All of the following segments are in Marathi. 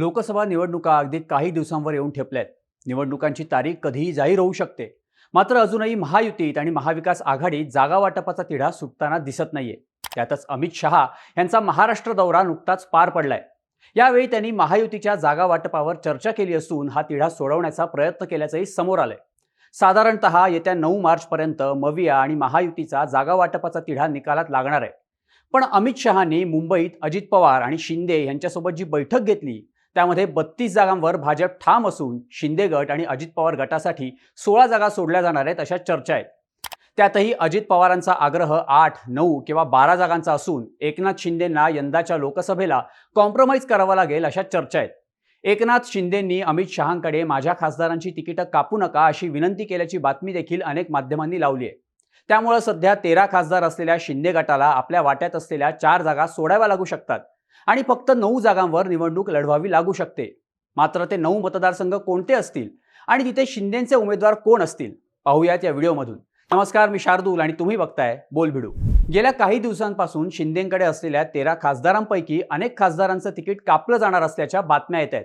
लोकसभा निवडणुका अगदी काही दिवसांवर येऊन ठेपल्यात. निवडणुकांची तारीख कधीही जाहीर होऊ शकते. मात्र अजूनही महायुतीत आणि महाविकास आघाडीत जागा वाटपाचा तिढा सुटताना दिसत नाहीये. त्यातच अमित शहा यांचा महाराष्ट्र दौरा नुकताच पार पडलाय. यावेळी त्यांनी महायुतीच्या जागा वाटपावर चर्चा केली असून हा तिढा सोडवण्याचा प्रयत्न केल्याचंही समोर आलंय. साधारणतः येत्या नऊ मार्चपर्यंत मविया आणि महायुतीचा जागा वाटपाचा तिढा निकालात लागणार आहे. पण अमित शहानी मुंबईत अजित पवार आणि शिंदे यांच्यासोबत जी बैठक घेतली त्यामध्ये बत्तीस जागांवर भाजप ठाम असून शिंदे गट आणि अजित पवार गटासाठी सोळा जागा सोडल्या जाणार आहेत अशा चर्चा आहेत. त्यातही अजित पवारांचा आग्रह आठ नऊ किंवा बारा जागांचा असून एकनाथ शिंदेंना यंदाच्या लोकसभेला कॉम्प्रोमाइज करावा लागेल अशा चर्चा आहेत. एकनाथ शिंदेंनी अमित शहांकडे माझ्या खासदारांची तिकीटं कापू नका अशी विनंती केल्याची बातमी देखील अनेक माध्यमांनी लावली आहे. त्यामुळं सध्या तेरा खासदार असलेल्या शिंदे गटाला आपल्या वाट्यात असलेल्या चार जागा सोडाव्या लागू शकतात. आणि फक्त नऊ जागांवर निवडणूक लढवावी लागू शकते. मात्र ते नऊ मतदारसंघ कोणते असतील? आणि तिथे शिंदेचे उमेदवार कोण असतील? पाहूयात या व्हिडिओमधून. नमस्कार मी शार्दूल आणि तुम्ही बघताय बोल भिडू गेल्या काही दिवसांपासून शिंदेकडे असलेल्या तेरा खासदारांपैकी अनेक खासदारांचं तिकीट कापलं जाणार असल्याच्या बातम्या येत आहेत.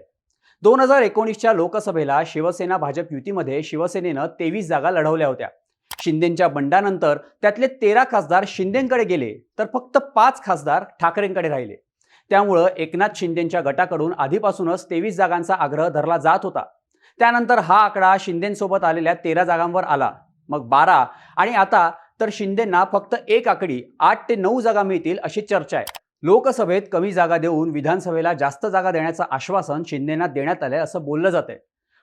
दोन हजार एकोणीसच्या लोकसभेला शिवसेना भाजप युतीमध्ये शिवसेनेनं तेवीस जागा लढवल्या होत्या. शिंदेच्या बंडानंतर त्यातले तेरा खासदार शिंदेकडे गेले तर फक्त पाच खासदार ठाकरेंकडे राहिले. त्यामुळं एकनाथ शिंदेंच्या गटाकडून आधीपासूनच तेवीस जागांचा आग्रह धरला जात होता. त्यानंतर हा आकडा शिंदेसोबत आलेल्या तेरा जागांवर आला. मग बारा आणि आता तर शिंदेंना फक्त एक आकडी आठ ते नऊ जागा मिळतील अशी चर्चा आहे. लोकसभेत कमी जागा देऊन विधानसभेला जास्त जागा देण्याचं आश्वासन शिंदेंना देण्यात आलंय असं बोललं जातंय.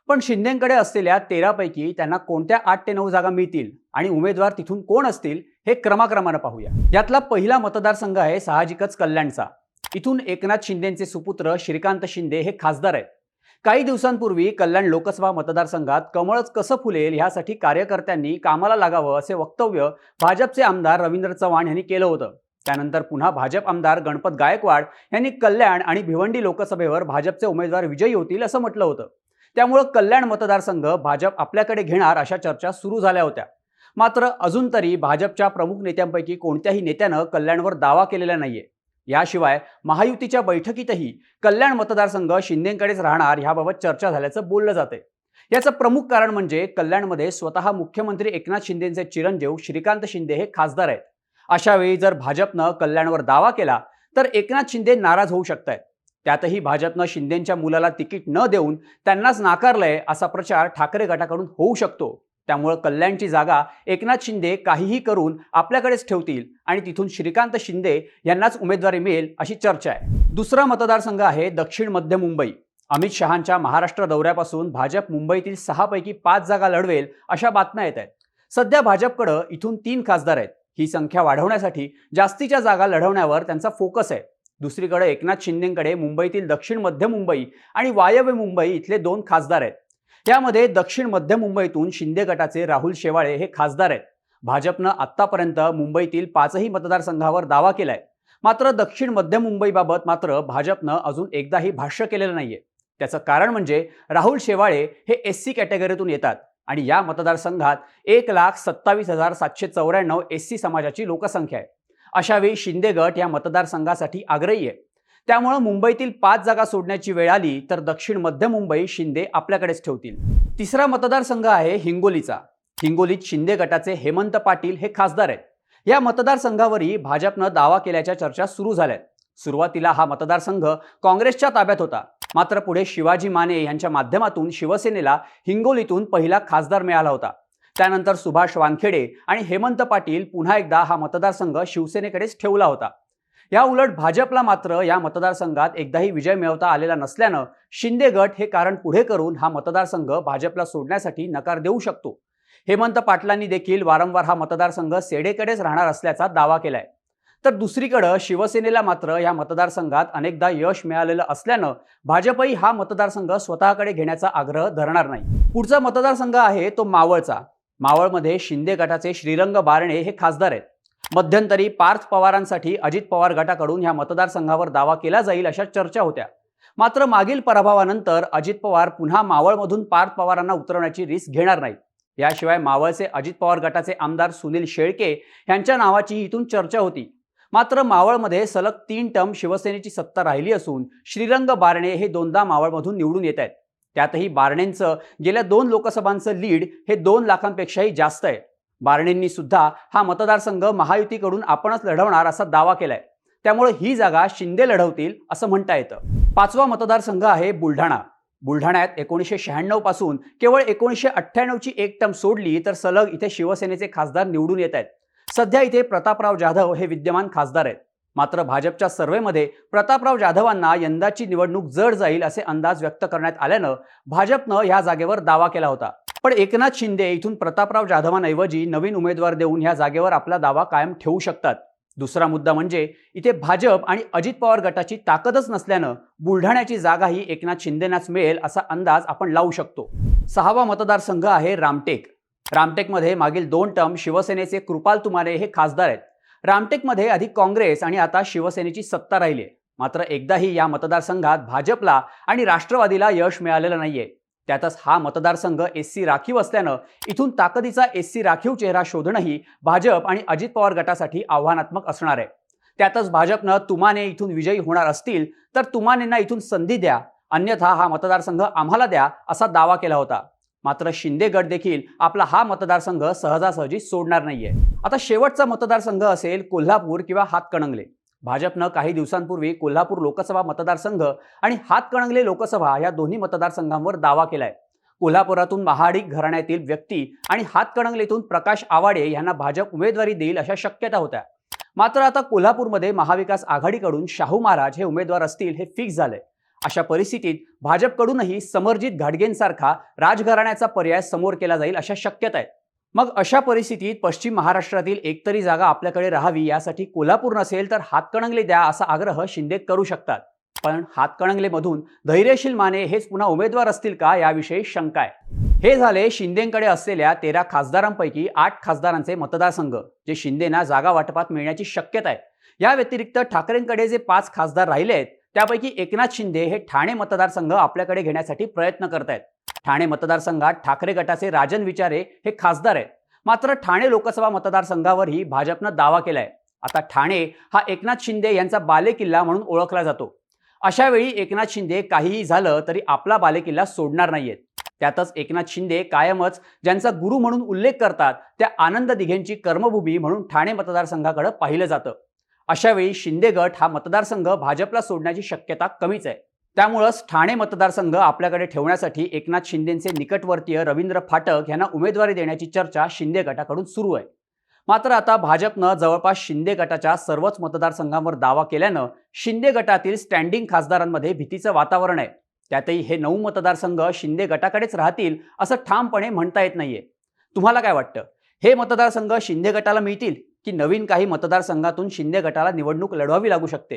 पण शिंदेकडे असलेल्या तेरापैकी त्यांना कोणत्या आठ ते नऊ जागा मिळतील आणि उमेदवार तिथून कोण असतील हे क्रमाक्रमानं पाहूया. यातला पहिला मतदारसंघ आहे साहजिकच कल्याणचा. इथून एकनाथ शिंदेचे सुपुत्र श्रीकांत शिंदे हे खासदार आहेत. काही दिवसांपूर्वी कल्याण लोकसभा मतदारसंघात कमळच कसं फुलेल ह्यासाठी कार्यकर्त्यांनी कामाला लागावं असे वक्तव्य भाजपचे आमदार रवींद्र चव्हाण यांनी केलं होतं. त्यानंतर पुन्हा भाजप आमदार गणपत गायकवाड यांनी कल्याण आणि भिवंडी लोकसभेवर भाजपचे उमेदवार विजयी होतील असं म्हटलं होतं. त्यामुळं कल्याण मतदारसंघ भाजप आपल्याकडे घेणार अशा चर्चा सुरू झाल्या होत्या. मात्र अजून तरी भाजपच्या प्रमुख नेत्यांपैकी कोणत्याही नेत्यानं कल्याणवर दावा केलेला नाहीये. याशिवाय महायुतीच्या बैठकीतही कल्याण मतदारसंघ शिंदेकडेच राहणार ह्याबाबत चर्चा झाल्याचं बोललं जाते याचं प्रमुख कारण म्हणजे कल्याणमध्ये स्वतः मुख्यमंत्री एकनाथ शिंदेचे चिरंजीव श्रीकांत शिंदे हे खासदार आहेत. अशा वेळी जर भाजपनं कल्याणवर दावा केला तर एकनाथ शिंदे नाराज होऊ शकत आहेत त्यातही भाजपनं शिंदेच्या मुलाला तिकीट न देऊन त्यांनाच नाकारलंय असा प्रचार ठाकरे गटाकडून होऊ शकतो. त्यामुळं कल्याणची जागा एकनाथ शिंदे काहीही करून आपल्याकडेच ठेवतील आणि तिथून श्रीकांत शिंदे यांनाच उमेदवारी मिळेल अशी चर्चा आहे. दुसरा मतदारसंघ आहे दक्षिण मध्य मुंबई. अमित शहांच्या महाराष्ट्र दौऱ्यापासून भाजप मुंबईतील सहापैकी पाच जागा लढवेल अशा बातम्या येत आहेत. सध्या भाजपकडं इथून तीन खासदार आहेत. ही संख्या वाढवण्यासाठी जास्तीच्या जागा लढवण्यावर त्यांचा फोकस आहे. दुसरीकडे एकनाथ शिंदेकडे मुंबईतील दक्षिण मध्य मुंबई आणि वायव्य मुंबई इथले दोन खासदार आहेत. त्यामध्ये दक्षिण मध्य मुंबईतून शिंदे गटाचे राहुल शेवाळे हे खासदार आहेत. भाजपनं आत्तापर्यंत मुंबईतील पाचही मतदारसंघावर दावा केलाय. मात्र दक्षिण मध्य मुंबईबाबत मात्र भाजपनं अजून एकदाही भाष्य केलेलं नाहीये. त्याचं कारण म्हणजे राहुल शेवाळे हे एस सी कॅटेगरीतून येतात आणि या मतदारसंघात एक लाख सत्तावीस हजार सातशे चौऱ्याण्णव एस सी समाजाची लोकसंख्या आहे. अशावेळी शिंदे गट या मतदारसंघासाठी आग्रही आहे. त्यामुळं मुंबईतील पाच जागा सोडण्याची वेळ आली तर दक्षिण मध्य मुंबई शिंदे आपल्याकडेच ठेवतील. तिसरा मतदारसंघ आहे हिंगोलीचा. हिंगोलीत शिंदे गटाचे हेमंत पाटील हे खासदार आहेत. या मतदारसंघावरही भाजपनं दावा केल्याच्या चर्चा सुरू झाल्यात. सुरुवातीला हा मतदारसंघ काँग्रेसच्या ताब्यात होता. मात्र पुढे शिवाजी माने यांच्या माध्यमातून शिवसेनेला हिंगोलीतून पहिला खासदार मिळाला होता. त्यानंतर सुभाष वानखेडे आणि हेमंत पाटील पुन्हा एकदा हा मतदारसंघ शिवसेनेकडेच ठेवला होता. या उलट भाजपला मात्र या मतदारसंघात एकदाही विजय मिळवता आलेला नसल्यानं शिंदे गट हे कारण पुढे करून हा मतदारसंघ भाजपला सोडण्यासाठी नकार देऊ शकतो. हेमंत पाटलांनी देखील वारंवार हा मतदारसंघ सेडेकडेच राहणार असल्याचा दावा केलाय. तर दुसरीकडं शिवसेनेला मात्र या मतदारसंघात अनेकदा यश मिळालेलं असल्यानं भाजपही हा मतदारसंघ स्वतःकडे घेण्याचा आग्रह धरणार नाही. पुढचा मतदारसंघ आहे तो मावळचा. मावळमध्ये शिंदे गटाचे श्रीरंग बारणे हे खासदार आहेत. मध्यंतरी पार्थ पवारांसाठी अजित पवार गटाकडून ह्या मतदारसंघावर दावा केला जाईल अशा चर्चा होत्या. मात्र मागील पराभवानंतर अजित पवार पुन्हा मावळमधून पार्थ पवारांना उतरवण्याची रिस्क घेणार नाही याशिवाय मावळचे अजित पवार गटाचे आमदार सुनील शेळके यांच्या नावाची इथून चर्चा होती. मात्र मावळमध्ये सलग तीन टर्म शिवसेनेची सत्ता राहिली असून श्रीरंग बारणे हे दोनदा मावळमधून निवडून येत आहेत. त्यातही बारणेंचं गेल्या दोन लोकसभांचं लीड हे दोन लाखांपेक्षाही जास्त आहे. बारणेंनी सुद्धा हा मतदारसंघ महायुतीकडून आपणच लढवणार असा दावा केलाय. त्यामुळे ही जागा शिंदे लढवतील असं म्हणता येतं. पाचवा मतदारसंघ आहे बुलढाणा. बुलढाण्यात एकोणीसशे शहाण्णवपासून केवळ एकोणीसशे अठ्ठ्याण्णवची एक टर्म सोडली तर सलग इथे शिवसेनेचे खासदार निवडून येत आहेत. सध्या इथे प्रतापराव जाधव हे विद्यमान खासदार आहेत. मात्र भाजपच्या सर्व्हेमध्ये प्रतापराव जाधवांना यंदाची निवडणूक जड जाईल असे अंदाज व्यक्त करण्यात आल्यानं भाजपनं या जागेवर दावा केला होता. पण एकनाथ शिंदे इथून प्रतापराव जाधवांऐवजी नवीन उमेदवार देऊन या जागेवर आपला दावा कायम ठेवू शकतात. दुसरा मुद्दा म्हणजे इथे भाजप आणि अजित पवार गटाची ताकदच नसल्यानं बुलढाण्याची जागाही एकनाथ शिंदेनाच मिळेल असा अंदाज आपण लावू शकतो. सहावा मतदारसंघ आहे रामटेक. रामटेकमध्ये मागील दोन टर्म शिवसेनेचे कृपाल तुमारे हे खासदार आहेत. रामटेकमध्ये आधी काँग्रेस आणि आता शिवसेनेची सत्ता राहिली आहे. मात्र एकदाही या मतदारसंघात भाजपला आणि राष्ट्रवादीला यश मिळालेलं नाहीये. त्यातच हा मतदारसंघ एस सी राखीव असल्यानं इथून ताकदीचा एस सी राखीव चेहरा शोधणंही भाजप आणि अजित पवार गटासाठी आव्हानात्मक असणार आहे. त्यातच भाजपनं तुमाने इथून विजयी होणार असतील तर तुमानेंना इथून संधी द्या अन्यथा हा मतदारसंघ आम्हाला द्या असा दावा केला होता. मात्र शिंदे गट देखील आपला हा मतदारसंघ सहजासहजी सोडणार नाहीये. आता शेवटचा मतदारसंघ असेल कोल्हापूर किंवा हातकणंगले. भाजपनं काही दिवसांपूर्वी कोल्हापूर लोकसभा मतदारसंघ आणि हातकणंगले लोकसभा या दोन्ही मतदारसंघांवर दावा केलाय. कोल्हापुरातून महाडिक घराण्यातील व्यक्ती आणि हातकणंगलेतून प्रकाश आवाडे यांना भाजप उमेदवारी देईल अशा शक्यता होत्या. मात्र आता कोल्हापूरमध्ये महाविकास आघाडीकडून शाहू महाराज हे उमेदवार असतील हे फिक्स झालंय. अशा परिस्थितीत भाजपकडूनही समरजित घाटगेंसारखा राजघराण्याचा पर्याय समोर केला जाईल अशा शक्यता आहेत मग अशा परिस्थितीत पश्चिम महाराष्ट्रातील एकतरी जागा आपल्याकडे राहावी यासाठी कोल्हापूर नसेल तर हातकणंगले द्या असा आग्रह शिंदे करू शकतात. पण हातकणंगलेमधून धैर्यशील माने हेच पुन्हा उमेदवार असतील का याविषयी शंका आहे. हे झाले शिंदेकडे असलेल्या तेरा खासदारांपैकी आठ खासदारांचे मतदारसंघ जे शिंदेना जागा वाटपात मिळण्याची शक्यता आहे. या व्यतिरिक्त ठाकरेंकडे जे पाच खासदार राहिले आहेत त्यापैकी एकनाथ शिंदे हे ठाणे मतदारसंघ आपल्याकडे घेण्यासाठी प्रयत्न करतायत. ठाणे मतदारसंघात ठाकरे गटाचे राजन विचारे हे खासदार आहेत. मात्र ठाणे लोकसभा मतदारसंघावरही भाजपनं दावा केलाय. आता ठाणे हा एकनाथ शिंदे यांचा बालेकिल्ला म्हणून ओळखला जातो. अशा वेळी एकनाथ शिंदे काहीही झालं तरी आपला बालेकिल्ला सोडणार नाहीयेत. त्यातच एकनाथ शिंदे कायमच ज्यांचा गुरु म्हणून उल्लेख करतात त्या आनंद दिघेंची कर्मभूमी म्हणून ठाणे मतदारसंघाकडे पाहिलं जातं. अशावेळी शिंदे गट हा मतदारसंघ भाजपला सोडण्याची शक्यता कमीच आहे. त्यामुळंच ठाणे मतदारसंघ आपल्याकडे ठेवण्यासाठी एकनाथ शिंदेचे निकटवर्तीय रवींद्र फाटक यांना उमेदवारी देण्याची चर्चा शिंदे गटाकडून सुरू आहे. मात्र आता भाजपनं जवळपास शिंदे गटाच्या सर्वच मतदारसंघांवर दावा केल्यानं शिंदे गटातील स्टँडिंग खासदारांमध्ये भीतीचं वातावरण आहे. त्यातही हे नऊ मतदारसंघ शिंदे गटाकडेच राहतील असं ठामपणे म्हणता येत नाहीये. तुम्हाला काय वाटतं? हे मतदारसंघ शिंदे गटाला मिळतील की नवीन काही मतदारसंघातून शिंदे गटाला निवडणूक लढवावी लागू शकते?